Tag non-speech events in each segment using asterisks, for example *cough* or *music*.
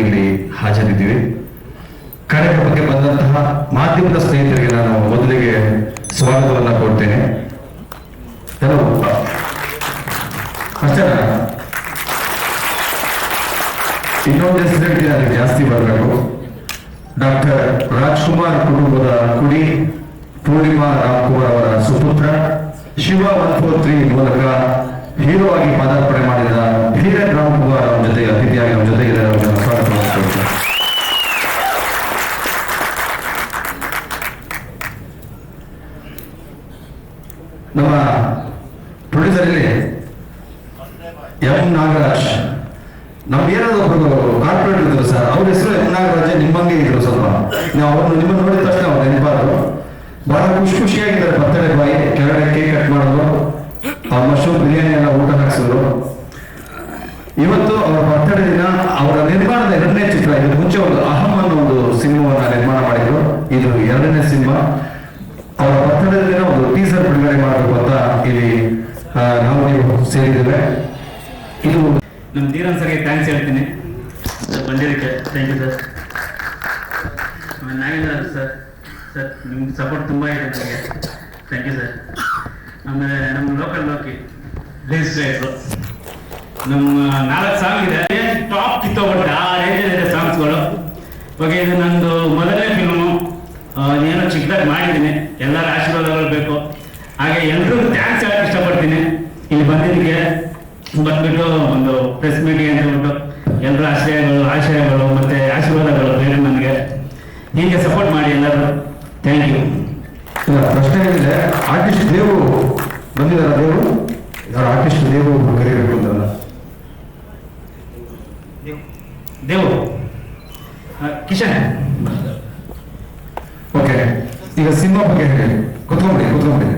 ಇಲ್ಲಿ ಹಾಜರಿದ್ದೀವಿ. ಕಾರ್ಯಕ್ರಮಕ್ಕೆ ಬಂದಂತಹ ಮಾಧ್ಯಮದ ಸ್ನೇಹಿತರಿಗೆ ನಾನು ಮೊದಲಿಗೆ ಸ್ವಾಗತವನ್ನ ಕೊಡ್ತೇನೆ. ಹಲೋ. ಅಷ್ಟೇ ಇನ್ನೊಂದು ಹೆಸರು ಜಾಸ್ತಿ ಬರಬೇಕು? ಡಾಕ್ಟರ್ ರಾಜ್ಕುಮಾರ್ ಕುಟುಂಬದ ಕುಡಿ ಪೂರ್ಣಿಮಾ ರಾಮ್ಕುಮಾರ್ ಅವರ ಸುಪುತ್ರ ಶಿವ ಒನ್ ಮೂಲಕ ಹೀರೋ ಆಗಿ ಪಾದಾರ್ಪಣೆ ಮಾಡಿದ ಧೀರನ್ ರಾಮ್ಕುಮಾರ್ ಅವರ ಜೊತೆ ಅತಿಥಿಯಾಗಿ ಅವರ ಜೊತೆ ಇದ್ದಾರೆ ಅವರನ್ನು ಸ್ವಾಗತ. ನಮ್ಮ ಪ್ರೊಡ್ಯೂಸರ್ ಇಲ್ಲಿ ಎಂ ನಾಗರಾಜ್ ನಮ್ ಏನಾದ್ರು ಒಬ್ರು ಕಾರ್ಪೊರೇಟ್ ಇದ್ರು ಸರ್, ಅವ್ರ ಹೆಸರು ಎಂ ನಾಗರಾಜ್ ನಿಮ್ಮಂಗೆ ಇದ್ರು ಸ್ವಲ್ಪ ನಾವು ಅವರು ನಿಮ್ಮ ನೋಡಿದ ತಕ್ಷಣ ಅವ್ರು ನೆನಪಾದ್ರು ಬಹಳ ಖುಷಿ ಖುಷಿಯಾಗಿದ್ದಾರೆ ಬರ್ತಡೆ ಬಾಯಿ, ಕೆಳಗಡೆ ಕೇಕ್ ಕಟ್ ಮಾಡೋದು. ಅವ್ರ ಮಶ್ರೂಮ್ ಬಿರಿಯಾನಿ ಎಲ್ಲ ಊಟ ಹಾಕ್ಸಿದ್ರು. ಇವತ್ತು ಅವರ ಬರ್ತಡೆ ದಿನ, ಅವರ ನಿರ್ಮಾಣದ ಎರಡನೇ ಚಿತ್ರ ಇದು ಮುಂಚೆ ಒಂದು ಅಹಂ ಅನ್ನೋ ಒಂದು ಸಿನಿಮಾವನ್ನ ನಿರ್ಮಾಣ ಮಾಡಿದ್ರು. ಇದು ಎರಡನೇ ಸಿನಿಮಾ. ಅವರ ಬರ್ತಡೆ ದಿನ ಒಂದು ಟೀಸರ್ ಬಿಡುಗಡೆ ಮಾಡಬೇಕು ಅಂತ ಇಲ್ಲಿ ನಾವು ನೀವು ಸೇರಿದ್ದೇವೆ. ಇದು ನಮ್ಮ ಧೀರನ್ ಸರ್ಗೆ ಥ್ಯಾಂಕ್ಸ್ ಹೇಳ್ತೀನಿ. ಸರ್ ಬಂದಿದ್ದಕ್ಕೆ. Thank you sir Nagendra sir sir, ನಿಮ್ಗೆ ಸಪೋರ್ಟ್ ತುಂಬ ಇದೆ ನನಗೆ ಥ್ಯಾಂಕ್ ಯು ಸರ್ ಆಮೇಲೆ ನಮ್ಮ ಲೋಕಲ್ ಲೋಕಿ ರಿಜಿಸ್ಟ್ರೇಟ್ರು ನಮ್ಮ ನಾಲ್ಕು ಸಾಂಗ್ ಇದೆ. ಟಾಪ್ ಕಿತ್ತೋಗ್ಬಿಟ್ಟೆ ಆ ರೇಂಜಲ್ಲಿದೆ ಸಾಂಗ್ಸ್ಗಳು ಓಕೆ ಇದು ನಂದು ಮೊದಲನೇ ಫಿಲ್ಮು ಏನೋ ಚಿಕ್ಕದಾಗಿ ಮಾಡಿದ್ದೀನಿ. ಎಲ್ಲರ ಆಶೀರ್ವಾದಗಳು ಬೇಕು. ಹಾಗೆ ಎಲ್ರಿಗೂ ಥ್ಯಾಂಕ್ಸ್ ಹೇಳಕ್ಕೆ ಇಷ್ಟಪಡ್ತೀನಿ. ಇಲ್ಲಿ ಬಂದಿದ್ದಕ್ಕೆ ಬಂದ್ಬಿಟ್ಟು ಒಂದು ಪ್ರೆಸ್ ಮೀಟಿಂಗ್ ಅಂತ ಹೇಳ್ಬಿಟ್ಟು ಎಲ್ಲರ ಆಶಯಗಳು ಆಶಯಗಳು ಮತ್ತು ಆಶೀರ್ವಾದಗಳು ಬೇರೆ ನನಗೆ ಹೀಗೆ ಸಪೋರ್ಟ್ ಮಾಡಿ ಎಲ್ಲರೂ. ಥ್ಯಾಂಕ್ ಯು ಪ್ರಶ್ನೆ ಏನಿದೆ? ಆರ್ಟಿಸ್ಟ್ ದೇವು ಬಂದಿದ್ದಾರ? ದೇವು? ಯಾರು ಆರ್ಟಿಸ್ಟ್ ದೇವು ಕರೀಬೇಕು ಅಂತಲ್ಲ ದೇವು. ಕಿಶನ್. ಓಕೆ. ಈಗ ಸಿನಿಮಾ ಬಗ್ಗೆ ಹೇಳಿ. ಕುತ್ಕೊಂಬಿಡಿ ಕುತ್ಕೊಂಬಿಡಿ.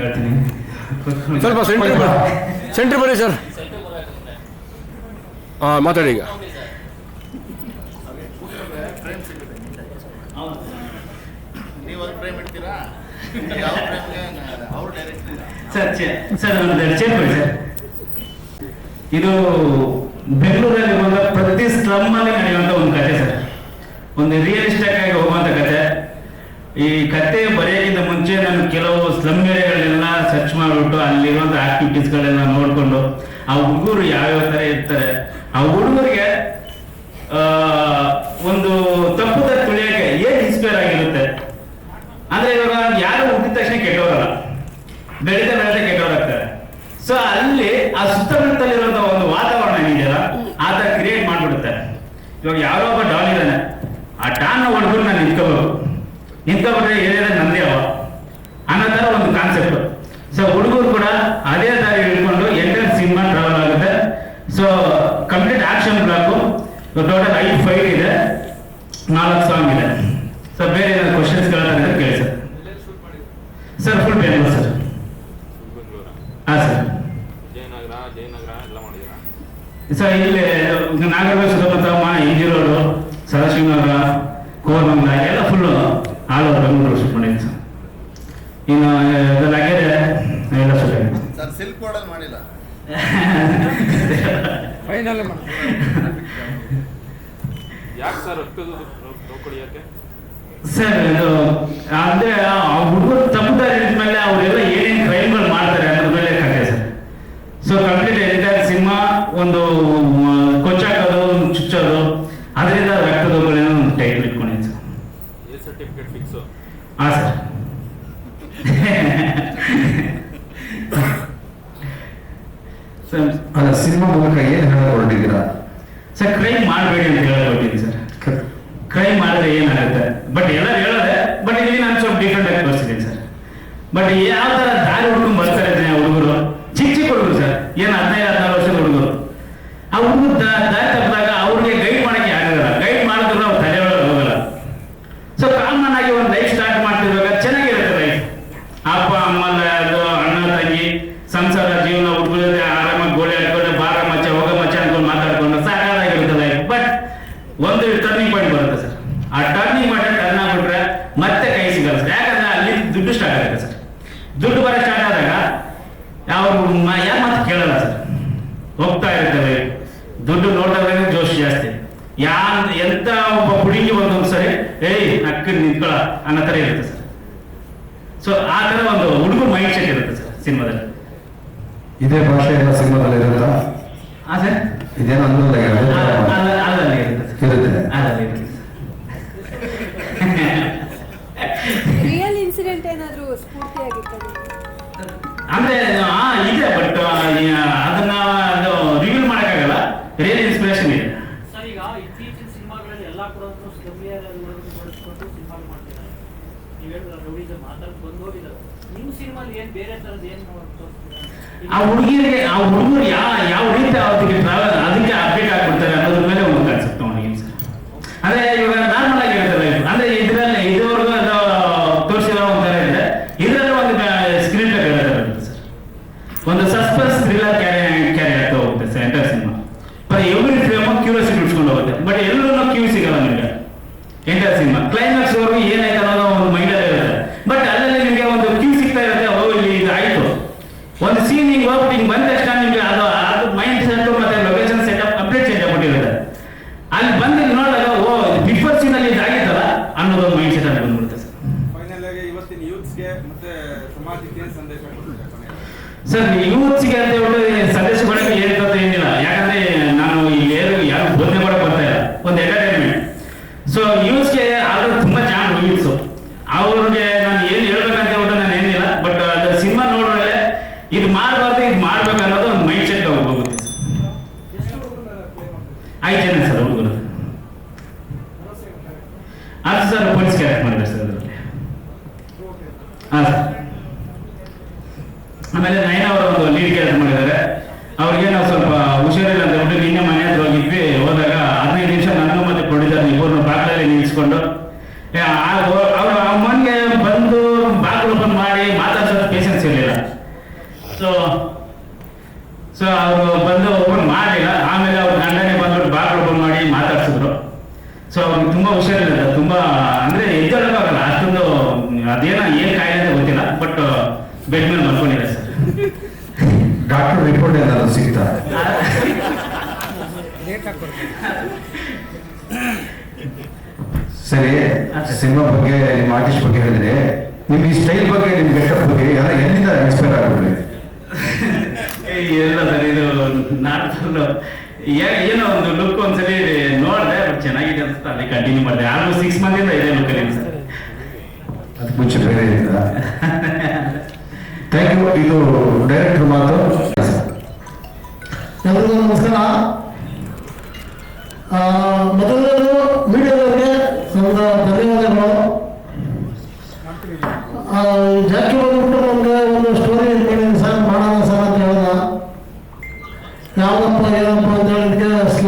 ಹೇಳ್ತೀನಿ. ಸ್ವಲ್ಪ ಸೆಂಟ್ರ್ ಸೆಂಟ್ರ್ ಬರ್ರಿ ಸರ್. ಹಾಂ ಮಾತಾಡಿ ಈಗ. ಸರ್ ಸರ್ ಇದು ಬೆಂಗಳೂರಲ್ಲಿ ಬಂದ ಪ್ರತಿ ಸ್ಲಮ್ ಅಲ್ಲಿ ನಡೆಯುವಂತ ಒಂದು ಕತೆ, ಸರ್. ಒಂದು ರಿಯಲಿಸ್ಟಿಕ್ ಆಗಿ ಹೋಗುವಂತ ಕತೆ. ಈ ಕತೆ ಬರೆಯೋಕ್ಕಿಂತ ಮುಂಚೆ ನಾನು ಕೆಲವು ಸ್ಲಮ್ ಏರಿಯಾಗಳನ್ನೆಲ್ಲ ಸರ್ಚ್ ಮಾಡಿಬಿಟ್ಟು ಅಲ್ಲಿರುವಂತ ಆಕ್ಟಿವಿಟೀಸ್ಗಳೆಲ್ಲ ನೋಡಿಕೊಂಡು, ಆ ಹುಡುಗರು ಯಾವ್ಯಾವ ತರ ಇರ್ತಾರೆ, ಆ ಹುಡುಗರಿಗೆ ಆ, ಒಂದು ತಪ್ಪುದ ತುಳಿಯಕ್ಕೆ ಏನ್ ಇನ್ಸ್ಪೈರ್ ಆಗಿರುತ್ತೆ ಅಂದ್ರೆ ಇವಾಗ ಯಾರು ಹುಟ್ಟಿದ ತಕ್ಷಣ ಕೆಟ್ಟವರಲ್ಲ ಬೆಳೀತಾ ಬೆಳೀತಾ ಕೆಟ್ಟವರಾಗ್ತಾರೆ ಸೊ ಅಲ್ಲಿ ಆ ಸುತ್ತಮುತ್ತಲಿರುವಂತ ಒಂದು ವಾತಾವರಣ ಏನಿದೆಯಲ್ಲ ಆ ತರ ಕ್ರಿಯೇಟ್ ಮಾಡ್ಬಿಡುತ್ತೆ ಇವಾಗ ಯಾರೋ ಒಬ್ಬ ಡಾನ್ ಇದ್ದಾನೆ. ಆ ಡಾನ್ ಹೊಡೆದ್ರು ನಾನು ನಿಂತ್ಕೋಬೇಕು ನಿಂತ್ಕೊಬಿಟ್ರೆ ಏನಿದೆ ನಂದೇ ಅವ. ಅನ್ನೋ ಥರ ಒಂದು ಕಾನ್ಸೆಪ್ಟ್ ಸೊ ಹುಡುಗರು ಕೂಡ ಅದೇ ದಾರಿ ಹಿಡ್ಕೊಂಡು ಎಂಟರ್ ಸಿನಿಮಾ ಟ್ರಾವೆಲ್ ಆಗುತ್ತೆ. So complete action block total ಐದು ಫೈಲ್ ಇದೆ. ನಾಲ್ಕು ಸಾಂಗ್ ಇದೆ. ಸರ್ ಬೇರೆ ಏನಾದ್ರು ಕ್ವಶನ್ಸ್ ಕೇಳ್ತಾರೆ ಕೇಳಿ sir. Sir full Bengaluru sir ಹಾಂ ಸರ್ ಸರ್ ಇಲ್ಲಿ ನಾಗರಬಾವಿ ಸುತ್ತಮುತ್ತ ಇಂಜಿರೋಡು ಸದಾಶಿವನಗರ ಕೋರಮಂಗಲ ಎಲ್ಲ full all over Bengaluru shoot ಮಾಡಿದ್ದೀನಿ ಸರ್. ಇನ್ನು ಎಲ್ಲ ಶೂಟ್ ಆಗಿದೆ ಸರ್ ಸಿಲ್ಕ್ ಬೋರ್ಡಲ್ಲಿ ಮಾಡಿಲ್ಲ. ಫೈನಲ್ ಯಾಕೆ ಸರ್ ಸರ್ ಇದು ಅಂದ್ರೆ ಆ ಹುಡುಗರು ತಪ್ಪುದಾರಿ ಮೇಲೆ ಅವರೆಲ್ಲ ಏನೇನು ಕ್ರೈಮ್ಗಳು ಮಾಡ್ತಾರೆ ಅನ್ನೋದ್ರ ಮೇಲೆ ಕಥೆ sir so complete entire cinema ಒಂದು ಮ, ಕೊಚ್ಚಾಕೋದು ಒಂದು ಚುಚ್ಚೋದು ಅದರಿಂದ ರಕ್ತದೊಬ್ಬಳೇನೋ ಒಂದು ಟೈಟ್ಲ್ ಇಟ್ಕೊಂಡಿದ್ದೀನಿ ಸರ್ ಎ ಸರ್ಟಿಫಿಕೇಟ್ ಫಿಕ್ಸು ಹಾಂ ಸರ್ ಸರ್ ಅಲ್ಲ ಸಿನಿಮಾ ಮೂಲಕ ಏನ್ ಹೇಳ ಹೊರಟಿದ್ದೀರಾ ಸರ್ ಕ್ರೈಮ್ ಮಾಡಬೇಡಿ ಅಂತ ಹೇಳ್ಕೊಟ್ಟಿದ್ದೀನಿ ಸರ್ ಕ್ರೈಮ್ ಮಾಡಿದ್ರೆ ಏನಾಗುತ್ತೆ ಬಟ್ ಎಲ್ಲರೂ ಇಲ್ಲಿ ನಾನು ಸ್ವಲ್ಪ ಡಿಫ್ರೆಂಟ್ ಆಗಿ ತೋರಿಸಿದ್ದೀನಿ ಸರ್. ಬಟ್ ಯಾವ ತರ ದಾರಿ ಹುಡ್ಕೊಂಡು ಬರ್ತಾರೆ ಹುಡುಗರು? ಚಿಕ್ಕ ಚಿಕ್ಕ ಹುಡುಗರು ಸರ್. ಏನು ಹದಿನೈದು, ಹದಿನಾರು ವರ್ಷದ ಹುಡುಗರು. ಆ ಹುಡುಗರು ಜಾಸ್ತಿ. ಯಾರ ಎಂತ ಒಬ್ಬ ಹುಡುಗಿ ಒಂದೊಂದ್ಸರಿ ಏಯ್ ಅಕ್ಕ ನಿಂತ್ಕೊಳ ಅನ್ನೋ ತರ ಇರುತ್ತೆ ಸರ್. ಸೊ ಆ ಒಂದು ಹುಡುಗ ಮೈಂಡ್ ಸೆಟ್ ಇರುತ್ತೆ ಸರ್ ಸಿನಿಮಾದಲ್ಲಿ. ಇದೇ ಭಾಷೆ ಎಲ್ಲ ಸಿನಿಮಾದಲ್ಲಿ ಇರುತ್ತಾ? ಅದೇ ಇದೇನೋ ಅಲ್ಲಲ್ಲಿ ಇರುತ್ತೆ ಅಲ್ಲಲ್ಲಿ ಇರುತ್ತೆ. ಆ ಹುಡುಗಿಗೆ ಆ ಹುಡುಗರು ಯಾವ ಯಾವ ರೀತಿ ಅವತ್ತಿಗೆ ಟ್ರಾವೆಲ್ ಬಂದ್ಬಿಡುತ್ತೆ ಸರ್. ಸರ್ ಯೂತ್ಸ್ಗೆ ಅಂತ ಹೇಳ್ಬಿಟ್ಟು ಸಂದೇಶ ಕೊಡಕ್ಕೆ ಏನಿಲ್ಲ. ಯಾಕಂದ್ರೆ ನಾನು ಇಲ್ಲಿ ಯಾರು ಬೋಧನೆ ಮಾಡಕ್ಕೆ ಎಲ್ಲ ಸರ್ ಇದು ನಾಡ್ತಂದು ಏನೋ ಒಂದು ಲುಕ್ ಒಂದ್ಸಲಿ ನೋಡಿದೆ ಬಟ್ ಚೆನ್ನಾಗಿದೆ ಅನ್ಸುತ್ತೆ. ಅಲ್ಲಿ ಕಂಟಿನ್ಯೂ ಮಾಡಿದೆ. ಆಲ್ಮೋಸ್ಟ್ ಸಿಕ್ಸ್ ಮಂತ್ ಇಂದ ಇದೆ ಲುಕ್ ಅಲ್ಲಿ ಅನ್ಸುತ್ತೆ. ಅದಕ್ಕೆ ಮುಂಚೆ ಬೇರೆ ಇಲ್ಲ ಥ್ಯಾಂಕ್ ಯು ಇದು ಡೈರೆಕ್ಟರ್ ಮಾತು? ಎಲ್ರಿಗೂ ನಮಸ್ಕಾರ. ಮೊದಲು ಮೀಡಿಯಾದವರಿಗೆ ನಮ್ದ ಧನ್ಯವಾದಗಳು. ಜಾಕಿ ಬಂದ್ಬಿಟ್ಟು ನಮ್ಗೆ ಒಂದು ಸ್ಟೋರಿ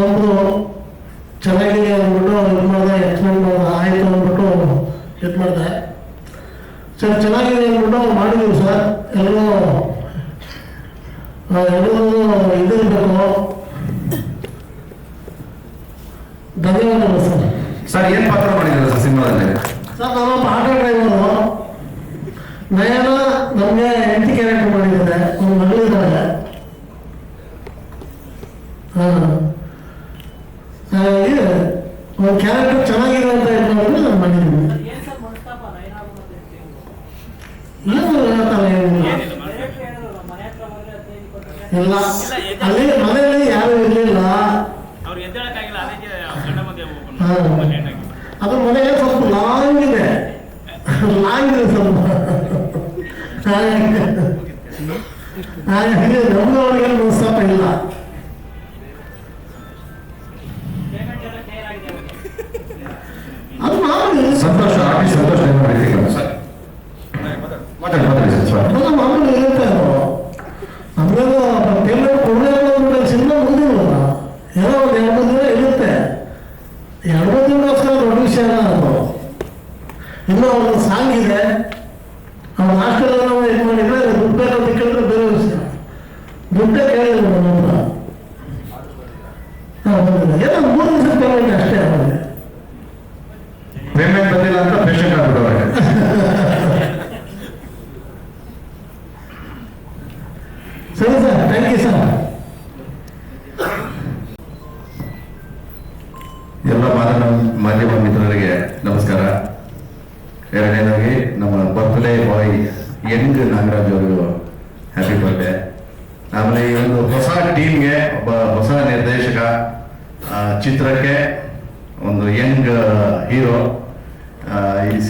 ನಂಬರು ಚೆನ್ನಾಗಿದೆ ಅಂದ್ಬಿಟ್ಟು ಇದು ಮಾಡಿದೆ ಎಕ್ಸ್ಪ್ಲೇನ್ ಆಯಿತು ಅಂದ್ಬಿಟ್ಟು ಇದು ಮಾಡಿದೆ. ಸರ್ ಚೆನ್ನಾಗಿದೆ ಅಂದ್ಬಿಟ್ಟು ಮಾಡಿದ್ದೀವಿ ಸರ್. ಎಲ್ಲರೂ ಎಲ್ಲರೂ ಇದಿರಬೇಕು ಧನ್ಯವಾದಗಳು ಸರ್. ಸರ್ ಏನು ಪಾತ್ರ ಮಾಡಿದ್ದೀರಾ ಸರ್ ಸಿನಿಮಾದಲ್ಲಿ? ಸರ್ ನಾನು ಒಬ್ಬ ಆಟೋ ಡ್ರೈವರು ನಯನ ನಮಗೆ ಎಂಟಿ ಕ್ಯಾರೆಕ್ಟರ್ ಮಾಡಿದ್ದಾರೆ. ಒಂದು ಮಗಳಿದ್ದಾರೆ. ಕ್ಯಾರೆಕ್ಟರ್ ಚೆನ್ನಾಗಿರೋ ಅಂತ ಇಟ್ಕೊಂಡು ನಾನು ಮಾಡಿದ್ದೀನಿ ಇಲ್ಲ ಅಲ್ಲಿ ಮನೆಯಲ್ಲಿ ಯಾರು ಇರಲಿಲ್ಲ. ಅದು ಮನೆಗೆ ಸ್ವಲ್ಪ ಲಾಂಗ್ ಇದೆ. ಲಾಂಗ್ ಇದೆ ಸ್ವಲ್ಪ. ಹಾಗೆ. ನಮ್ದು ಅವರಿಗೆ ಮೋಸ್ತಾಪ ಇಲ್ಲ. Nunca cae.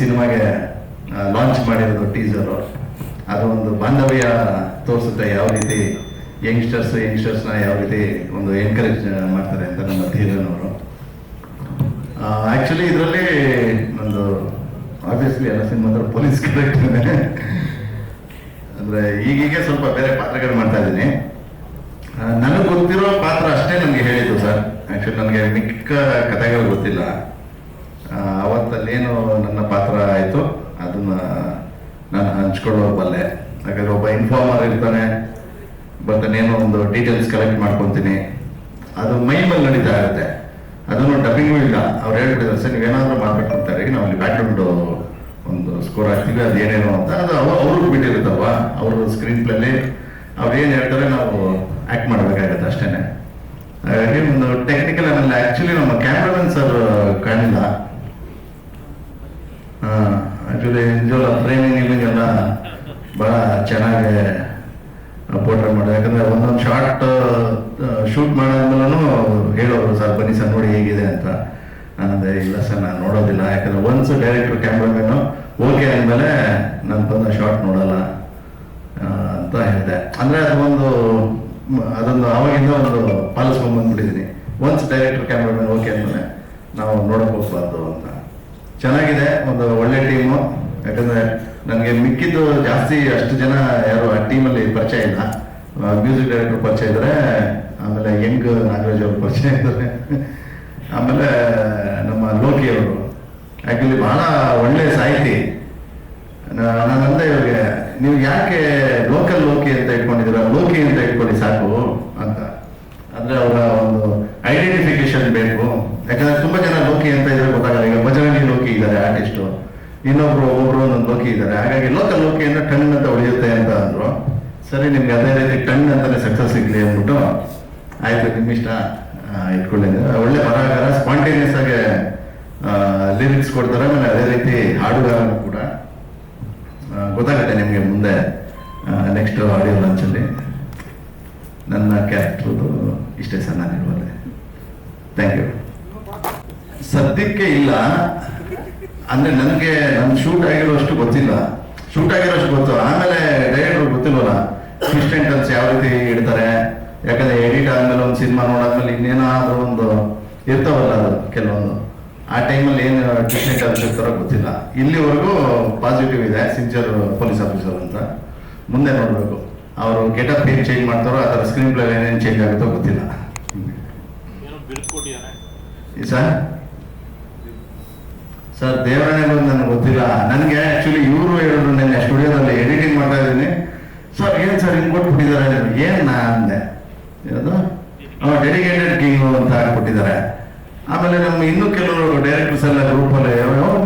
ಸಿನಿಮಾಗೆ ಲಾಂಚ್ ಮಾಡಿರೋದು ಟೀಸರು ಅದು ಒಂದು ಬಾಂಧವ್ಯ ತೋರಿಸುತ್ತೆ ಯಾವ ರೀತಿ ಯಂಗ್ಸ್ಟರ್ಸ್ ಯಂಗ್ಸ್ಟರ್ಸ್ನ ಯಾವ ರೀತಿ ಒಂದು ಎನ್ಕರೇಜ್ ಮಾಡ್ತಾರೆ ಅಂತ ನಮ್ಮ ಧೀರನವರು. ಅವರು ಆ್ಯಕ್ಚುಲಿ ಇದರಲ್ಲಿ ಒಂದು ಆಬ್ವಿಯಸ್ಲಿ ಎಲ್ಲ ಸಿನಿಮಾದಲ್ಲಿ ಪೊಲೀಸ್ ಕ್ಯಾರೆಕ್ಟರ್ನೇ *laughs* ಅಂದರೆ ಈಗೀಗ ಸ್ವಲ್ಪ ಬೇರೆ ಪಾತ್ರಗಳು ಮಾಡ್ತಾ ಇದ್ದೀನಿ. ನನಗೆ ಗೊತ್ತಿರೋ ಪಾತ್ರ ಅಷ್ಟೇ ನನಗೆ ಹೇಳಿದ್ದು ಸರ್. ಆ್ಯಕ್ಚುಲಿ ನನಗೆ ಮಿಕ್ಕ ಕಥೆಗಳು ಗೊತ್ತಿಲ್ಲ. ಆ, ಏನು ನನ್ನ ಪಾತ್ರ ಆಯಿತು. ಅದನ್ನ ನಾನು ಹಂಚ್ಕೊಳ್ಳೋ ಬಲ್ಲೆ. ಹಾಗಾದ್ರೆ ಒಬ್ಬ ಇನ್ಫಾರ್ಮರ್ ಇರ್ತಾನೆ. ಬರ್ತಾನೇನೋ ಒಂದು ಡೀಟೇಲ್ಸ್ ಕಲೆಕ್ಟ್ ಮಾಡ್ಕೊತೀನಿ. ಅದು ಮೈ ಮೇಲೆ ನಡೀತಾ ಇರುತ್ತೆ. ಅದನ್ನು ಡಬ್ಬಿಂಗು ಇಲ್ಲ. ಅವ್ರು ಹೇಳ್ಬಿಟ್ಟಿದ್ದಾರೆ ಸರ್ ನೀವೇನಾದ್ರೂ ಮಾಡ್ಬೇಕು ಅಂತಾರೆ ನಾವು ಅಲ್ಲಿ ಬ್ಯಾಕ್ಗ್ರೌಂಡ್ ಒಂದು ಸ್ಕೋರ್ ಹಾಕ್ತೀವಿ. ಅದು ಏನೇನು ಅಂತ. ಅದು ಅವ- ಅವ್ರಿಗೆ ಬಿಟ್ಟಿರುತ್ತಲ್ವಾ? ಅವರು ಸ್ಕ್ರೀನ್ ಪ್ಲೇಲಿ ಅವ್ರು ಏನು ಹೇಳ್ತಾರೆ ನಾವು ಆಕ್ಟ್ ಮಾಡಬೇಕಾಗತ್ತೆ ಅಷ್ಟೇನೆ. ಹಾಗಾಗಿ ಒಂದು ಟೆಕ್ನಿಕಲ್ ಆಮೇಲೆ ಆ್ಯಕ್ಚುಲಿ ನಮ್ಮ ಕ್ಯಾಮ್ರಾಮನ್ ಸರ್ ಕಾಣಿಲ್ಲ ಆಕ್ಚುಲಿ ನಿಜವಲ್ಲ ಫ್ರೇಮಿಂಗ್ ಇಲ್ಲಿ ಎಲ್ಲ ಬಹಳ ಚೆನ್ನಾಗಿ ಪೋರ್ಟ್ರೇಟ್ ಮಾಡೋದು ಯಾಕಂದ್ರೆ ಒಂದೊಂದು ಶಾರ್ಟ್ ಶೂಟ್ ಮಾಡಾದ್ಮೇಲೂ ಹೇಳೋರು, ಸರ್, ಬನ್ನಿ ಸರ್, ನೋಡಿ ಹೇಗಿದೆ ಅಂತ. ನಾನಂದ್ರೆ ಇಲ್ಲ ಸರ್, ನಾನು ನೋಡೋದಿಲ್ಲ. ಯಾಕಂದ್ರೆ ಒನ್ಸ್ ಡೈರೆಕ್ಟರ್ ಕ್ಯಾಮ್ರಾಮನ್ನು ಓಕೆ ಅಂದಮೇಲೆ ನಾನು ಬಂದ ಶಾರ್ಟ್ ನೋಡಲ್ಲ ಅಂತ ಹೇಳಿದೆ. ಅಂದ್ರೆ ಅದೊಂದು ಅದೊಂದು ಅವಾಗಿಂದ ಒಂದು ಪಾಲಿಸ್ಕೊಂಡ್ ಬಂದ್ಬಿಟ್ಟಿದ್ದೀನಿ. ಒನ್ಸ್ ಡೈರೆಕ್ಟರ್ ಕ್ಯಾಮ್ರಾಮನ್ ಓಕೆ ಅಂದಮೇಲೆ ನಾವು ನೋಡಕ್ ಹೋಗ್ಬಾರ್ದು ಅಂತ. ಚೆನ್ನಾಗಿದೆ, ಒಂದು ಒಳ್ಳೆ ಟೀಮು. ಯಾಕಂದ್ರೆ ನನಗೆ ಮಿಕ್ಕಿದ್ದು ಜಾಸ್ತಿ ಅಷ್ಟು ಜನ ಯಾರು ಆ ಟೀಮಲ್ಲಿ ಪರಿಚಯ ಇಲ್ಲ. ಮ್ಯೂಸಿಕ್ ಡೈರೆಕ್ಟರ್ ಪರಿಚಯ ಇದ್ದಾರೆ ಆಮೇಲೆ ಯಂಗ್ ನಾಗರಾಜ್ ಅವರು ಪರಿಚಯ ಇದ್ದಾರೆ. ಆಮೇಲೆ ನಮ್ಮ ಲೋಕಿ ಅವರು. ಆಕ್ಚುಲಿ ಬಹಳ ಒಳ್ಳೆ ಸಾಹಿತಿ. ನಾ- ನಾನು ಇವರಿಗೆ ಇವ್ರಿಗೆ, ನೀವು ಯಾಕೆ ಲೋಕಲ್ ಲೋಕಿ ಅಂತ ಇಟ್ಕೊಂಡಿದ್ದೀರಾ? ಲೋಕಿ ಅಂತ ಇಟ್ಕೊಳ್ಳಿ ಸಾಕು ಅಂತ. ಅಂದ್ರೆ ಅವರ ಒಂದು ಐಡೆಂಟಿಫಿಕೇಶನ್ ಬೇಕು. ಯಾಕಂದ್ರೆ ತುಂಬಾ ಜನ ಲೋಕಿ ಅಂತ ಇದ್ರೆ ಗೊತ್ತಾಗಲ್ಲ. ಈಗ ಭಜರಂಗಿ ಲೋಕಿ ಇದ್ದಾರೆ ಆರ್ಟಿಸ್ಟು ಇನ್ನೊಬ್ರು, ಒಬ್ರು ಒಂದೊಂದು ಲೋಕಿ ಇದ್ದಾರೆ. ಹಾಗಾಗಿ ಲೋಕಲ್ ಲೋಕಿ ಅಂದ್ರೆ ಟನ್ ಅಂತ ಉಳಿಯುತ್ತೆ ಅಂತ ಅಂದ್ರು. ಸರಿ, ನಿಮ್ಗೆ ಅದೇ ರೀತಿ ಟಣ್ ಅಂತಾನೆ ಸಕ್ಸಸ್ ಸಿಗ್ಲಿ ಅಂದ್ಬಿಟ್ಟು ಆಯ್ತು, ನಿಮ್ಮಿಷ್ಟ ಇಷ್ಟ ಇಟ್ಕೊಳ್ಳಿ ಒಳ್ಳೆ ಬರಹಗಾರ ಸ್ಪಾಂಟೇನಿಯಸ್ ಆಗಿ ಲಿರಿಕ್ಸ್ ಕೊಡ್ತಾರೆ. ಆಮೇಲೆ ಅದೇ ರೀತಿ ಹಾಡುಗಾರನು ಕೂಡ ಗೊತ್ತಾಗುತ್ತೆ ನಿಮಗೆ ಮುಂದೆ ನೆಕ್ಸ್ಟ್ ಆಡಿಯೋ ಲಾಂಚಲ್ಲಿ ನನ್ನ ಕ್ಯಾರೆಕ್ಟ್ರದು ಇಷ್ಟೇ ಸರ್ ನಾನು ಥ್ಯಾಂಕ್ ಯು ಸದ್ಯಕ್ಕೆ ಇಲ್ಲ. ಅಂದ್ರೆ ನನಗೆ ನನ್ನ ಶೂಟ್ ಆಗಿರೋಷ್ಟು ಗೊತ್ತಿಲ್ಲ. ಶೂಟ್ ಆಗಿರೋಷ್ಟು ಗೊತ್ತು. ಆಮೇಲೆ ಡೈರೆಕ್ಟರ್ ಗೊತ್ತಿಲ್ವಲ್ಲ? ಅಸಿಸ್ಟೆಂಟ್ ಅನ್ಸ್ ಯಾವ ರೀತಿ ಇಡ್ತಾರೆ? ಯಾಕಂದ್ರೆ ಎಡಿಟ್ ಆದ್ಮೇಲೆ ಒಂದು ಸಿನಿಮಾ ನೋಡಾದ್ಮೇಲೆ ಇನ್ನೇನಾದ್ರೂ ಒಂದು ಇರ್ತಾವಲ್ಲ ಅದು ಕೆಲವೊಂದು. ಆ ಟೈಮಲ್ಲಿ ಏನು ಟ್ರೀಟ್ಮೆಂಟ್ ಇರ್ತಾರೋ ಗೊತ್ತಿಲ್ಲ. ಇಲ್ಲಿವರೆಗೂ ಪಾಸಿಟಿವ್ ಇದೆ ಸಿಂಚರ್ ಪೊಲೀಸ್ ಆಫೀಸರ್ ಅಂತ. ಮುಂದೆ ನೋಡಬೇಕು. ಅವರು ಗೆಟಪ್ ಏನು ಚೇಂಜ್ ಮಾಡ್ತಾರೋ ಆ ಥರ ಸ್ಕ್ರೀನ್ ಪ್ಲೇ ಏನೇನು ಚೇಂಜ್ ಆಗುತ್ತೋ ಗೊತ್ತಿಲ್ಲ. ಸರ್? ಸರ್ ದೇವರಾಣೆಗಳು ನನಗೆ ಗೊತ್ತಿಲ್ಲ. ನನಗೆ ಆ್ಯಕ್ಚುಲಿ ಇವರು ಹೇಳಿದ್ರು ನಿನ್ನೆ ಸ್ಟುಡಿಯೋದಲ್ಲಿ ಎಡಿಟಿಂಗ್ ಮಾಡ್ತಾ ಇದ್ದೀನಿ. ಸರ್, ಏನು ಸರ್ ಹಿಂಗ್ ಕೊಟ್ಬಿಟ್ಟಿದ್ದಾರೆ? ಏನು ನಾ ಅಂದೆ? ಯಾವುದು? ಡೆಡಿಕೇಟೆಡ್ ಕಿಂಗ್ ಅಂತ ಹಾಕ್ಬಿಟ್ಟಿದ್ದಾರೆ. ಆಮೇಲೆ ನಮ್ಮ ಇನ್ನೂ ಕೆಲವರು ಡೈರೆಕ್ಟರ್ಸ್ ಎಲ್ಲ ಗ್ರೂಪಲ್ಲಿ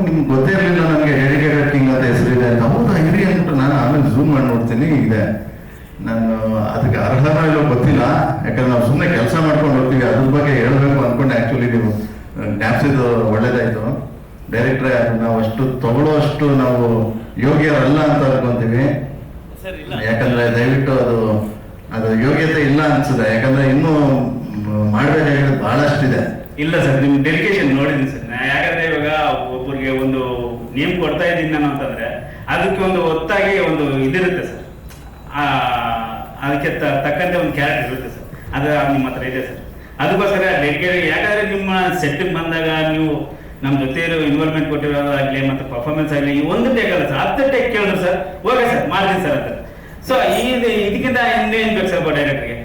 ನಿಮ್ಗೆ ಗೊತ್ತೇ ಇರಲಿಲ್ಲ ನನಗೆ ಡೆಡಿಕೇಟೆಡ್ ಕಿಂಗ್ ಅಂತ ಹೆಸರಿದೆ ಅಂತ. ಹೌದಾ ಅಂದ್ಬಿಟ್ಟು ನಾನು ಆಮೇಲೆ ಝೂಮ್ ಮಾಡಿ ನೋಡ್ತೀನಿ ಇದೆ ನಾನು ಅದಕ್ಕೆ ಅರ್ಹನ ಇಲ್ಲೋ ಗೊತ್ತಿಲ್ಲ. ಯಾಕಂದ್ರೆ ನಾವು ಸುಮ್ಮನೆ ಕೆಲಸ ಮಾಡ್ಕೊಂಡು ಹೋಗ್ತೀವಿ. ಅದ್ರ ಬಗ್ಗೆ ಹೇಳಬೇಕು ಅನ್ಕೊಂಡೆ ಆ್ಯಕ್ಚುಲಿ ನೀವು. ಜ್ಞಾಪಿಸಿದ್ದು ಒಳ್ಳೇದಾಯ್ತು. ಡೈರೆಕ್ಟ್ರೆ ನಾವು ಅಷ್ಟು ತಗೊಳ್ಳೋ ಅಷ್ಟು ನಾವು ಯೋಗ್ಯರಲ್ಲ ಅಂತ ಅನ್ಕೊಂತೀವಿ. ಸರ್ ಇಲ್ಲ. ಯಾಕಂದ್ರೆ ದಯವಿಟ್ಟು ಅದು ಅದು ಯೋಗ್ಯತೆ ಇಲ್ಲ ಅನ್ಸುತ್ತೆ. ಯಾಕಂದ್ರೆ ಇನ್ನೂ ಮಾಡಬೇಕಾಗಿರೋದು ಬಹಳಷ್ಟು ಬಹಳಷ್ಟಿದೆ. ಇಲ್ಲ ಸರ್ ನಿಮ್ ಡೆಡಿಕೇಶನ್ ನೋಡಿದ್ದೀನಿ ಸರ್. ನಾ ಯಾಕಂದ್ರೆ ಇವಾಗ ಒಬ್ಬರಿಗೆ ಒಂದು ನೇಮ್ ಕೊಡ್ತಾ ಇದ್ದೀನಿ ನಾನು ಅಂತಂದ್ರೆ ಅದಕ್ಕೆ ಒಂದು ಒತ್ತಾಗಿ ಒಂದು ಇದಿರುತ್ತೆ ಸರ್. ಆ ಅದಕ್ಕೆ ತಕ್ಕಂತೆ ಒಂದು ಕ್ಯಾರೆಕ್ಟರ್ ಇರುತ್ತೆ ಸರ್. ಅದು ನಿಮ್ಮ ಹತ್ರ ಇದೆ ಸರ್. ಅದಕ್ಕೋಸ್ಕರ ಡೆಡಿಕೇಟ್ ಯಾಕಂದ್ರೆ ನಿಮ್ಮ ಸೆಟ್ ಬಂದಾಗ ನೀವು ನಮ್ಮ ಜೊತೆ ಇರೋ ಇನ್ವಾಲ್ವ್ಮೆಂಟ್ ಕೊಟ್ಟಿರೋದಾಗ್ಲಿ ಮತ್ತೆ ಪರ್ಫಾರ್ಮೆನ್ಸ್ ಆಗಲಿ ಒಂದು ಟೇಕ್ ಅಲ್ಲ ಸರ್ ಹತ್ತು ಟೇಕ್ ಕೇಳಿದ್ರು ಸರ್ ಓಕೆ ಸರ್ ಮಾಡ್ತೀನಿ ಸರ್ ಅಂತ. ಸೊ ಇದು ಇದಕ್ಕಿಂತ ಇನ್ನೇನು ಬೇಕು ಸರ್ ಡೈರೆಕ್ಟರ್ಗೆ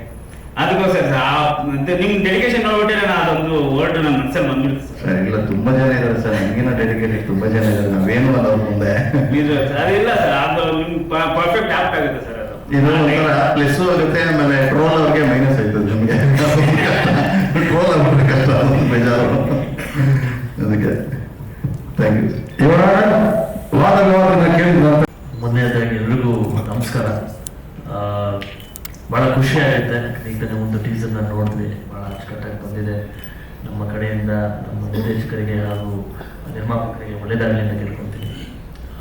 ಅದಕ್ಕೋಸ್ಕರ ಸರ್ ನಿಮ್ಮ ಡೆಡಿಕೇಶನ್ ನೋಡ್ಬಿಟ್ಟೆ ನಾನು ಅದೊಂದು ವರ್ಡ್ ನನ್ನ ಮನಸ್ಸಲ್ಲಿ ಬಂದ್ಬಿಡ್ತು ಸರ್ ಸರ್ ಇಲ್ಲ ತುಂಬಾ ಜನ ಇದ್ದಾರೆ ಸರ್ ನನಗಿನ ಡೆಡಿಕೇಟೆಡ್ ತುಂಬಾ ಜನ ಇದ್ದಾರೆ. ನಾವೇನು ಅಲ್ಲ ಅವ್ರ ಮುಂದೆ. ಇದು ಇಲ್ಲ ಸರ್ ಅದು ಪರ್ಫೆಕ್ಟ್ ಆಪ್ಟ್ ಆಗುತ್ತೆ ಸರ್ ಅದು. ಇದು ಒಂಥರ ಪ್ಲಸ್ ಆಗುತ್ತೆ ಆಮೇಲೆ ಟ್ರೋಲ್ ಅವ್ರಿಗೆ ಮೈನಸ್ ಆಯ್ತದೆ ನಿಮ್ಗೆ. ಟ್ರೋಲ್ *laughs* ಆಗ್ಬಿಟ್ರೆ ಕಷ್ಟ ಅದೊಂದು ಬೇಜಾರು. ಅದಕ್ಕೆ ಥ್ಯಾಂಕ್ ಯು ಇವರ ವಾದ ವಿವಾದನ ಕೇಳಿದ ಮೊದಲನೇದಾಗಿ ಎಲ್ರಿಗೂ ನಮಸ್ಕಾರ. ಭಾಳ ಖುಷಿ ಆಗುತ್ತೆ. ಈಗ ಒಂದು ಟೀಸರ್ನ ನೋಡಿದ್ವಿ ಭಾಳ ಅಚ್ಚುಕಟ್ಟಾಗಿ ಬಂದಿದೆ. ನಮ್ಮ ಕಡೆಯಿಂದ ನಮ್ಮ ನಿರ್ದೇಶಕರಿಗೆ ಹಾಗೂ ನಿರ್ಮಾಪಕರಿಗೆ ಒಳ್ಳೆಯದಾಗಲಿ ಅಂತ ಕೇಳ್ಕೊತೀನಿ.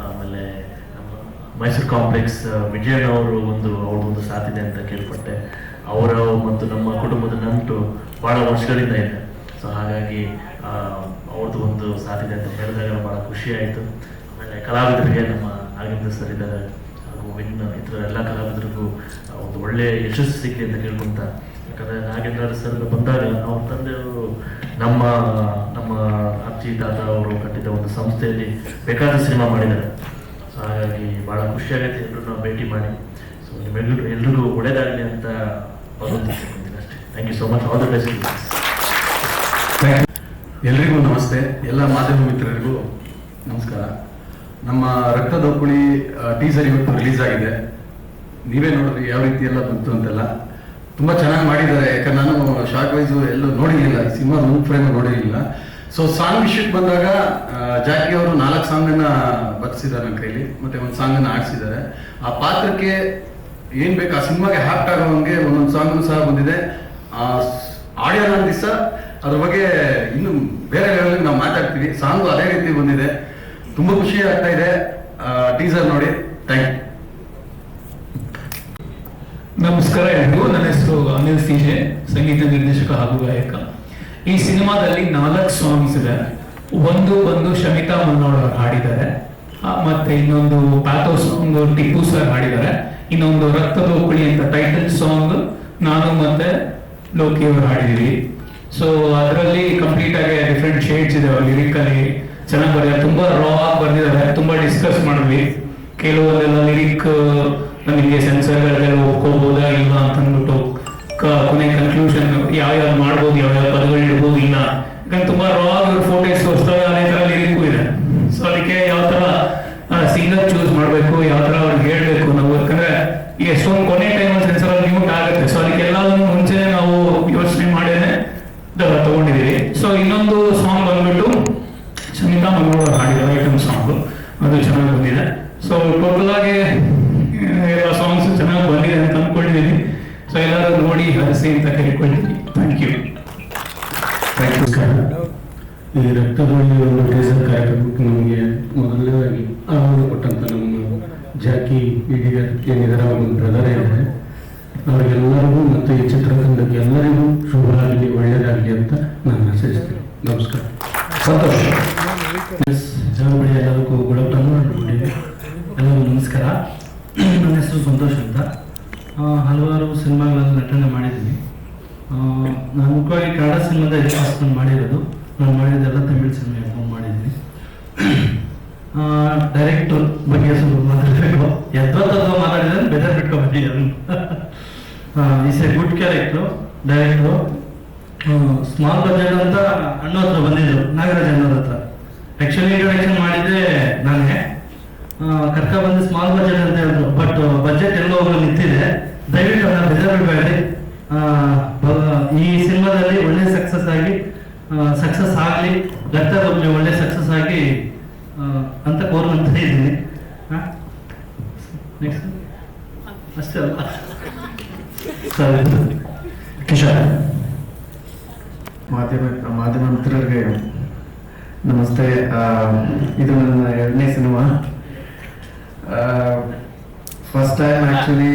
ಆಮೇಲೆ ನಮ್ಮ ಮೈಸೂರು ಕಾಂಪ್ಲೆಕ್ಸ್ ವಿಜಯನ್ ಅವರು ಒಂದು ಒಂದು ಸಾಥಿದೆ ಅಂತ ಕೇಳ್ಪಟ್ಟೆ. ಅವರ ಮತ್ತು ನಮ್ಮ ಕುಟುಂಬದ ನಂಟು ಭಾಳ ವರ್ಷಗಳಿಂದ ಇದೆ. ಸೊ ಹಾಗಾಗಿ ಅವ್ರದ್ದು ಒಂದು ಸಾಥಿದೆ ಅಂತ ಹೇಳಿದಾಗ ಭಾಳ ಖುಷಿ ಆಯಿತು. ಆಮೇಲೆ ಕಲಾವಿದರಿಗೆ ನಮ್ಮ ನಾಗೇಂದ್ರ ಸರ್ ಇದ್ದಾರೆ. ಹಾಗೂ ವಿನ್ ಇತರ ಎಲ್ಲ ಕಲಾವಿದರಿಗೂ ಒಂದು ಒಳ್ಳೆಯ ಯಶಸ್ಸು ಸಿಗಲಿ ಅಂತ ಕೇಳ್ಕೊಂತ. ಯಾಕಂದರೆ ನಾಗೇಂದ್ರ ಸರ್ ಬಂದಾಗ ಅವ್ರ ತಂದೆಯವರು ನಮ್ಮ ನಮ್ಮ ಅಜ್ಜಿ, ತಾತ ಅವರು ಕಟ್ಟಿದ ಒಂದು ಸಂಸ್ಥೆಯಲ್ಲಿ ಬೇಕಾದ ಸಿನಿಮಾ ಮಾಡಿದ್ದಾರೆ. ಸೊ ಹಾಗಾಗಿ ಭಾಳ ಖುಷಿ ಆಗುತ್ತೆ ಎಲ್ಲರೂ ನಾವು ಭೇಟಿ ಮಾಡಿ. ಸೊ ನಿಮ್ಮೆಲ್ಲರೂ ಎಲ್ರಿಗೂ ಒಳ್ಳೇದಾಗಲಿ ಅಂತ ಬರುತ್ತೆ ಅಷ್ಟೇ. Thank you so much all the best ಎಲ್ರಿಗೂ ನಮಸ್ತೆ. ಎಲ್ಲ ಮಾಧ್ಯಮ ಮಿತ್ರರಿಗೂ ನಮಸ್ಕಾರ. ನಮ್ಮ ರಕ್ತದೋಕುಳಿ ಟೀಸರ್ ಇವತ್ತು ರಿಲೀಸ್ ಆಗಿದೆ. ನೀವೇ ನೋಡಿದ್ರಿ ಯಾವ ರೀತಿ ಎಲ್ಲ ಬಂತು ಅಂತೆಲ್ಲ. ತುಂಬ ಚೆನ್ನಾಗಿ ಮಾಡಿದ್ದಾರೆ. ಯಾಕಂದ್ರೆ ನಾನು ಶಾರ್ಟ್ ವೈಸು ಎಲ್ಲೂ ನೋಡಿರಲಿಲ್ಲ. ಸಿನಿಮಾ ಮೂರು ಫ್ರೇಮ್ ನೋಡಿರಲಿಲ್ಲ. ಸೊ ಸಾಂಗ್ ವಿಷಯಕ್ಕೆ ಬಂದಾಗ ಜಾಕಿ ಅವರು ನಾಲ್ಕು ಸಾಂಗನ್ನ ಬರ್ತಿದ್ದಾರೆ ನನ್ನ ಕೈಲಿ. ಮತ್ತೆ ಒಂದು ಸಾಂಗನ್ನ ಆಡಿಸಿದ್ದಾರೆ ಆ ಪಾತ್ರಕ್ಕೆ ಏನ್ ಬೇಕು, ಆ ಸಿನಿಮಾಗೆ ಹ್ಯಾಪ್ಟ್ ಆಗೋವಂಗೆ ಒಂದೊಂದು ಸಾಂಗ್ ಸಹ ಬಂದಿದೆ. ಆ, ಆಡಿಯೋ ದಿವಸ ಅದ್ರ ಬಗ್ಗೆ ಇನ್ನು ಬೇರೆ ಲೆವೆಲ್ ನಾವು ಮಾತಾಡ್ತೀವಿ. ಸಾಂಗು ಅದೇ ರೀತಿ ಬಂದಿದೆ. ತುಂಬಾ ಖುಷಿ ಆಗ್ತಾ ಇದೆ. ಟೀಸರ್ ನೋಡಿ. ಥ್ಯಾಂಕ್ ಯು ನಮಸ್ಕಾರ ಎಲ್ರಿಗೂ. ನನ್ನ ಹೆಸರು ಅನಿಲ್ ಸಿಜೆ, ಸಂಗೀತ ನಿರ್ದೇಶಕ ಹಾಗೂ ಗಾಯಕ. ಈ ಸಿನಿಮಾದಲ್ಲಿ ನಾಲ್ಕು ಸಾಂಗ್ಸ್ ಇದೆ ಒಂದು ಬಂದು ಶಮಿತಾ ಮನ್ನೋಡ್ ಅವರು ಹಾಡಿದ್ದಾರೆ. ಮತ್ತೆ ಇನ್ನೊಂದು ಪ್ಯಾಥೋ ಸಾಂಗ್ ಟಿಪ್ಪು ಸರ್ ಹಾಡಿದ್ದಾರೆ. ಇನ್ನೊಂದು ರಕ್ತದ ಉಕ್ಕಳಿ ಅಂತ ಟೈಟಲ್ ಸಾಂಗ್ ನಾನು ಮತ್ತೆ ಲೋಕಿ ಅವರು ಹಾಡಿದೀವಿ ಸೊ ಅದರಲ್ಲಿ ಕಂಪ್ಲೀಟ್ ಆಗಿ ಡಿಫ್ರೆಂಟ್ ಶೇಡ್ಸ್ ಇದೆ ಲಿರಿಕಲ್ಲಿ ಚೆನ್ನಾಗಿ ಬರ್ತಾರೆ ತುಂಬಾ ರಾ ಆಗಿ ಬರ್ದಿದ್ದಾರೆ. ತುಂಬಾ ಡಿಸ್ಕಸ್ ಮಾಡಿದ್ವಿ. ಕೆಲವೊಂದೆಲ್ಲ ಲಿರಿಕ್ ನಮಗೆ ಸೆನ್ಸರ್ಗಳೆಲ್ಲ ಒಪ್ಕೋಬೋದಾ ಇಲ್ಲ ಅಂತ ಅಂದ್ಬಿಟ್ಟು ಕ- ಕೊನೆ ಕನ್ಕ್ಲೂಷನ್ ಯಾವ್ಯಾವ ಮಾಡ್ಬೋದು, ಯಾವ್ಯಾವ ಪದಗಳು ಇಡ್ಬೋದು, ಇಲ್ಲ. ಯಾಕಂದ್ರೆ ತುಂಬಾ ರಾ ಫೋಟೋಸ್ ತೋರಿಸ್ತಾರೆ ಅದೇ ತರ ಲಿರಿಕ್ ಇದೆ. ಸೊ ಅದಕ್ಕೆ ಯಾವ ತರ ಸಿಂಗರ್ ಚೂಸ್ ಮಾಡ್ಬೇಕು, ಯಾವ ತರ ಅವ್ರಿಗೆ ಹೇಳ್ಬೇಕು ನಾವು ಯಾಕಂದ್ರೆ ಎಷ್ಟೊಂದು ಕೊನೆ ಅವರಿಗೆಲ್ಲರಿಗೂ ಮತ್ತು ಈ ಚಿತ್ರತಂಡಕ್ಕೆ ಎಲ್ಲರಿಗೂ ಶುಭವಾಗಲಿ ಒಳ್ಳೆಯದಾಗಲಿ ಅಂತ ನಾನು ಆಶಿಸ್ತೇನೆ. ನಮಸ್ಕಾರ. ಸಂತೋಷ. ಎಲ್ಲರಿಗೂ ಗುಡ್ ಆಫ್ಟರ್ನೂನ್ ಅನ್ಕೊಂಡಿದ್ದೆ ಎಲ್ಲರಿಗೂ ನಮಸ್ಕಾರ. ನನ್ನ ಹೆಸರು ಸಂತೋಷ್ ಅಂತ. ಹಲವಾರು ಸಿನಿಮಾಗಳಲ್ಲಿ ನಟನೆ ಮಾಡಿದ್ದೀನಿ. ನಾನು ಮುಖ್ಯವಾಗಿ ಕನ್ನಡ ಸಿನಿಮಾದ ಎಲ್ಲ ಮಾಡಿರೋದು. ನಾನು ಮಾಡಿದ್ದೆಲ್ಲ ತಮಿಳ್ ಸಿನಿಮಾ ಇಟ್ಕೊಂಡು ಮಾಡಿದ್ದೀನಿ. ಡೈರೆಕ್ಟರ್ ಬಗ್ಗೆ ಸ್ವಲ್ಪ ಮಾತಾಡಬೇಕು. ಎದ್ವತ್ತದ ಮಾತಾಡಿದ್ರೆ ಬೆದರ್ ಬಿಟ್ಕೊಬೇಡಿ is a good character director small budget ಅಂತ ಅಣ್ಣ ಹತ್ರ ಬಂದಿದ್ರು ನಾಗರಾಜ್ ಅಣ್ಣವ್ರ ಹತ್ರ. ಆ್ಯಕ್ಚುಲಿ ಇಂಟ್ರೊಡಕ್ಷನ್ ಮಾಡಿದ್ದೆ ನಾನೇ. ಕರ್ಕ ಬಂದು ಸ್ಮಾಲ್ ಬಜೆಟ್ ಅಂತ ಹೇಳಿದ್ರು. ಬಟ್ ಬಜೆಟ್ ಎಲ್ಲೋ ಹೋಗಲು ನಿಂತಿದೆ. ದಯವಿಟ್ಟು ಅದನ್ನ ಬೇಜಾರು ಆ, ಬ- ಈ ಸಿನಿಮಾದಲ್ಲಿ ಒಳ್ಳೆ ಸಕ್ಸಸ್ ಆಗಿ ಸಕ್ಸಸ್ ಆಗಲಿ ರಕ್ತದೊಬ್ಬನೇ ಒಳ್ಳೆ ಸಕ್ಸಸ್ ಆಗಿ ಅಂತ ಕೋರುವಂತ ಇದ್ದೀನಿ. ನೆಕ್ಸ್ಟ್ ಅಷ್ಟೇ ಅಲ್ಲ ಕಿಶೋರ್ ಮಾಧ್ಯಮ ಮಾಧ್ಯಮ ಮಿತ್ರರಿಗೆ ನಮಸ್ತೆ. ಇದು ನನ್ನ ಎರಡನೇ ಸಿನಿಮಾ. ಫಸ್ಟ್ ಟೈಮ್ ಆ್ಯಕ್ಚುಲಿ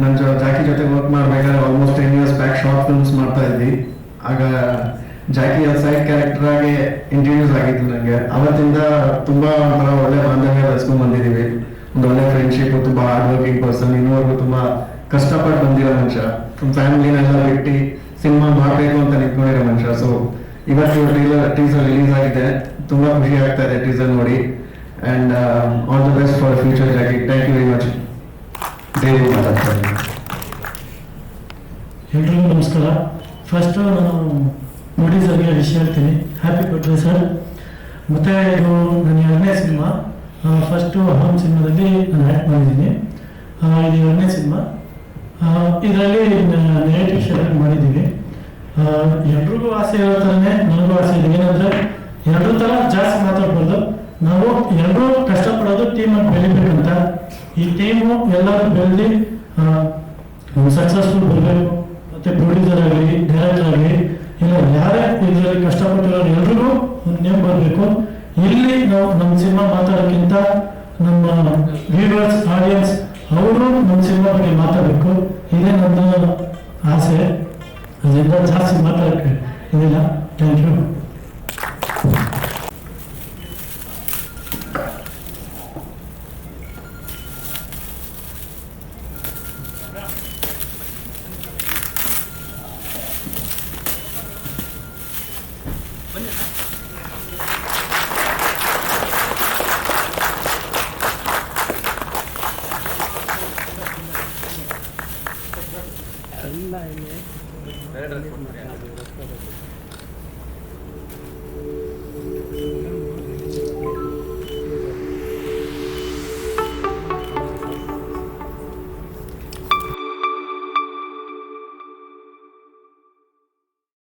ನನ್ನ ಜೊ ಜಾಕಿ ಜೊತೆ ವರ್ಕ್ ಮಾಡಬೇಕಾದ್ರೆ almost ten years back short films ಮಾಡ್ತಾ ಇದ್ವಿ. ಆಗ ಜಾಕಿ ಸೈಡ್ ಕ್ಯಾರೆಕ್ಟರ್ ಆಗಿ ಇಂಟ್ರೊಡ್ಯೂಸ್ ಆಗಿತ್ತು ನನಗೆ ಅವತ್ತಿಂದ ತುಂಬಾ ಒಂಥರ ಒಳ್ಳೆ ಬಾಂಧವ್ಯ ಬೆಳೆಸ್ಕೊಂಡ್ ಬಂದಿದ್ದೀವಿ ಒಂದು ಒಳ್ಳೆ ಫ್ರೆಂಡ್ಶಿಪ್ ತುಂಬಾ ಹಾರ್ಡ್ ವರ್ಕಿಂಗ್ ಪರ್ಸನ್ ಇನ್ನೂವರೆಗೂ ತುಂಬಾ ಕಷ್ಟಪಟ್ಟು ಬಂದಿರೋ ಮನುಷ್ಯ. ಫ್ಯಾಮಿಲಿನೆಲ್ಲ ಬಿಟ್ಟು ಸಿನಿಮಾ ಮಾಡಬೇಕು ಅಂತ ನಿಂತ್ಕೊಂಡಿರೋ ಮನುಷ್ಯ. ಸೊ ಇವತ್ತು ಟೀಸರ್ ಟೀಸರ್ ರಿಲೀಸ್ ಆಗಿದೆ. ತುಂಬಾ ಖುಷಿ ಆಗ್ತಾ ಇದೆ ಟೀಸರ್ ನೋಡಿ. And all the best for future Jacky thank you very much Devi ಮಾತಾಡ್ತಾರೆ ಎಲ್ರಿಗೂ ನಮಸ್ಕಾರ. ಫಸ್ಟ್ ನಾನು ನೋಟಿಸ್ ಸರ್ಗೆ ವಿಷಯ ಹೇಳ್ತೀನಿ. ಹ್ಯಾಪಿ ಬರ್ತ್ಡೇ ಸರ್ ಮತ್ತೆ ಇದು ನನ್ನ ಎರಡನೇ ಸಿನಿಮಾ. ಫಸ್ಟು ಅಹಂ ಸಿನಿಮಾದಲ್ಲಿ ನಾನು ಆ್ಯಕ್ಟ್ ಮಾಡಿದ್ದೀನಿ. ಇದು ಎರಡನೇ ಸಿನಿಮಾ. ಇದರಲ್ಲಿ ನೆಗೆಟಿವ್ ಶೇರ್ ಮಾಡಿದ್ದೀವಿ. ಎಲ್ರಿಗೂ ಆಸೆ ಇರೋ ಥರನೇ ನನಗೂ ಆಸೆ ಇದೆ. ಏನಂದ್ರೆ ಎರಡೂ ಥರ ಜಾಸ್ತಿ ಮಾತಾಡ್ಬಾರ್ದು. ನಾವು ಎಲ್ಲರೂ ಕಷ್ಟಪಡೋದು ಟೀಮಾಗಿ ಬೆಳಿಬೇಕಂತ. ಈ ಟೀಮು ಎಲ್ಲರೂ ಬೆಳೆದಿ ಸಕ್ಸಸ್ಫುಲ್ ಬರಬೇಕು. ಮತ್ತೆ ಪ್ರೊಡ್ಯೂಸರ್ ಆಗಲಿ ಡೈರೆಕ್ಟರ್ ಆಗಲಿ, ಇಲ್ಲ, ಯಾರೇ ಇದರಲ್ಲಿ ಕಷ್ಟಪಟ್ಟಿರೋರು ಎಲ್ರಿಗೂ ನೇಮ್ ಬರಬೇಕು. ಇಲ್ಲಿ ನಾವು ನಮ್ಮ ಸಿನಿಮಾ ಮಾತಾಡೋಕ್ಕಿಂತ ನಮ್ಮ ವ್ಯೂವರ್ಸ್ ಆಡಿಯನ್ಸ್ ಅವರು ನಮ್ಮ ಮಾತಾಡಬೇಕು. ಇದೇ ನನ್ನ ಆಸೆ. ಅದರಿಂದ ಜಾಸ್ತಿ ಮಾತಾಡಕ್ಕೆ ಇದಿಲ್ಲ. Thank you.